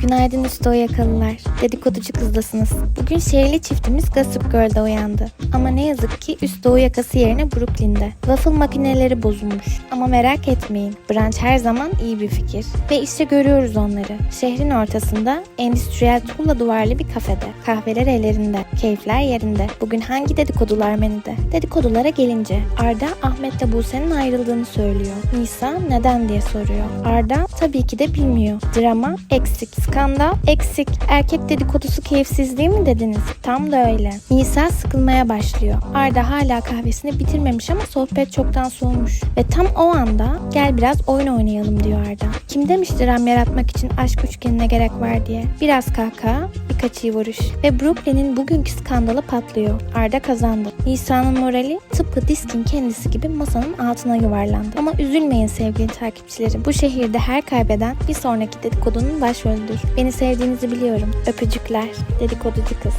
Günaydın Üstü Yakalılar. Dedikoducu kızdasınız. Bugün şehirli çiftimiz Gossip Girl'da uyandı. Ama ne yazık ki Üst Doğu yakası yerine Brooklyn'de. Waffle makineleri bozulmuş. Ama merak etmeyin. Brunch her zaman iyi bir fikir. Ve işte görüyoruz onları. Şehrin ortasında endüstriyel tuğla duvarlı bir kafede. Kahveler ellerinde. Keyifler yerinde. Bugün hangi dedikodular menüde? Dedikodulara gelince Arda Ahmet'le Buse'nin ayrıldığını söylüyor. Nisa neden diye soruyor. Arda tabii ki de bilmiyor. Drama eksik. Skandal eksik. Erkek dedikodusu keyifsizliği mi dediniz? Tam da öyle. Nisa sıkılmaya başlıyor. Arda hala kahvesini bitirmemiş ama sohbet çoktan soğumuş. Ve tam o anda gel biraz oyun oynayalım diyor Arda. Kim demiş dram yaratmak için aşk üçgenine gerek var diye. Biraz kahkaha, iyi vuruş. Ve Brooklyn'in bugünkü skandalı patlıyor. Arda kazandı. Nisa'nın morali tıpkı diskin kendisi gibi masanın altına yuvarlandı. Ama üzülmeyin sevgili takipçilerim. Bu şehirde her kaybeden bir sonraki dedikodunun başrolüdür. Beni sevdiğinizi biliyorum. Öpücükler. Dedikoducu kız.